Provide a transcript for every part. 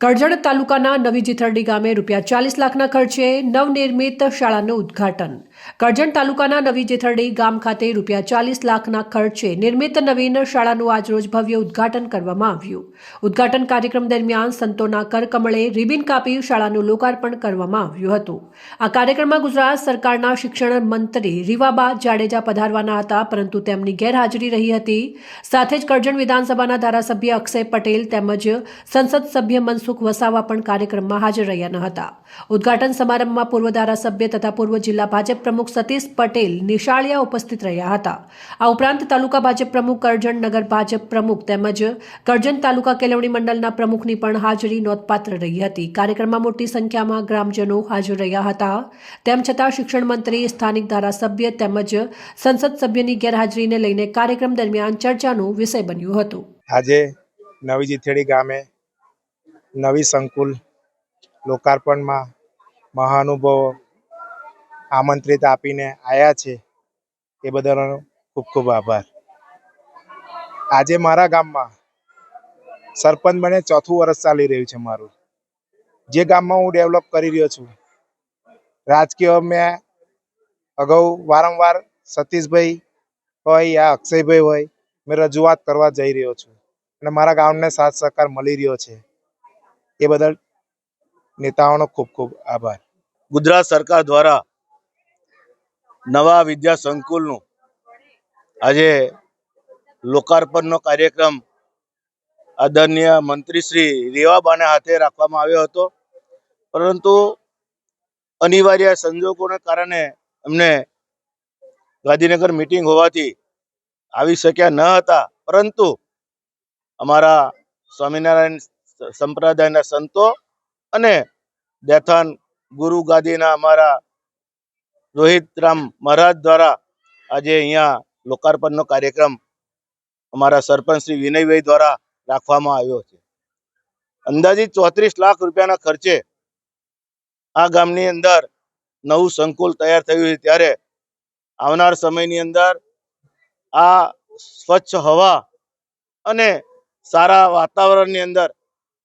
કરજણ તાલુકાના નવી જીથરડી ગામે રૂપિયા ચાલીસ લાખના ખર્ચે નવનિર્મિત શાળાનું ઉદ્ઘાટન. કરજણ તાલુકાના નવી જેથરડી ગામ ખાતે રૂપિયા ચાલીસ લાખના ખર્ચે નિર્મિત નવીન શાળાનું આજરોજ ભવ્ય ઉદ્ઘાટન કરવામાં આવ્યું. ઉદ્ઘાટન કાર્યક્રમ દરમિયાન સંતોના કરકમળે રિબિન કાપી શાળાનું લોકાર્પણ કરવામાં આવ્યું હતું. આ કાર્યક્રમમાં ગુજરાત સરકારના શિક્ષણ મંત્રી રીવાબા જાડેજા પધારવાના હતા, પરંતુ તેમની ગેરહાજરી રહી હતી. સાથે જ કરજણ વિધાનસભાના ધારાસભ્ય અક્ષય પટેલ તેમજ સંસદ સભ્ય મનસુખ વસાવા પણ કાર્યક્રમમાં હાજર રહ્યા ન હતા. ઉદ્ઘાટન સમારંભમાં પૂર્વ ધારાસભ્ય તથા પૂર્વ જિલ્લા ભાજપ પ્રમુખ સતીશ પટેલ નિશાળિયા ઉપસ્થિત રહ્યા હતા. આ ઉપરાંત તાલુકા ભાજપ પ્રમુખ કરજણ, નગર ભાજપ પ્રમુખ તેમજ કરજણ તાલુકા કેળવણી મંડળના પ્રમુખની પણ હાજરી નોંધપાત્ર રહી હતી. કાર્યક્રમમાં મોટી સંખ્યામાં ગ્રામજનો હાજર રહ્યા હતા. તેમ છતાં શિક્ષણ મંત્રી, સ્થાનિક ધારાસભ્ય તેમજ સંસદ સભ્યની ગેરહાજરીને લઈને કાર્યક્રમ દરમિયાન ચર્ચાનો વિષય બન્યું હતું. આજે નવી જીથેડી ગામે નવી સંકુલ લોકાર્પણમાં મહાનુભાવો આમંત્રિત આપીને આવ્યા છે. એ બધાનો ખૂબ ખૂબ આભાર. આજે મારા ગામમાં સરપંચ બને ચોથું વર્ષ ચાલી રહ્યું છે મારું. જે ગામમાં હું ડેવલપ કરી રહ્યો છું. રાજકીય મેં અગાઉ વારંવાર સતીશભાઈ હોય યા અક્ષયભાઈ હોય, મેં રજૂઆત કરવા જઈ રહ્યો છું. અને મારા ગામને સાથ સહકાર મળી રહ્યો છે. એ બદલ નેતાઓનો ખૂબ ખૂબ આભાર. ગુજરાત સરકાર દ્વારા નવા વિદ્યા સંકુલનું આજે લોકાર્પણનો કાર્યક્રમ આદરણીય મંત્રી શ્રી રેવાબાને હાથે રાખવામાં આવ્યો હતો. પરંતુ અનિવાર્ય સંજોગોને કારણે અમને ગાંધીનગર મીટિંગ હોવાથી આવી શક્યા ન હતા. પરંતુ અમારા સ્વામિનારાયણ સંપ્રદાયના સંતો અને દેથાન ગુરુ ગાદીના અમારા રોહિતરામ મહારાજ દ્વારા આજે અહીંયા લોકાર્પણનો કાર્યક્રમ અમારા સરપંચ શ્રી વિનયભાઈ દ્વારા રાખવામાં આવ્યો છે. અંદાજિત ચોત્રીસ લાખ રૂપિયાના ખર્ચે આ ગામની અંદર નવું સંકુલ તૈયાર થયું છે. ત્યારે આવનાર સમયની અંદર આ સ્વચ્છ હવા અને સારા વાતાવરણની અંદર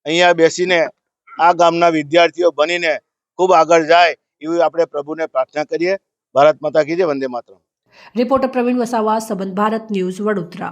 અહીંયા બેસીને આ ગામના વિદ્યાર્થીઓ બનીને ખૂબ આગળ જાય એવી આપણે પ્રભુને પ્રાર્થના કરીએ. ભારત માતા કીજે વંદે માતરમ. રિપોર્ટર પ્રવીણ વસાવા, સંબંધ ભારત ન્યૂઝ વડોદરા.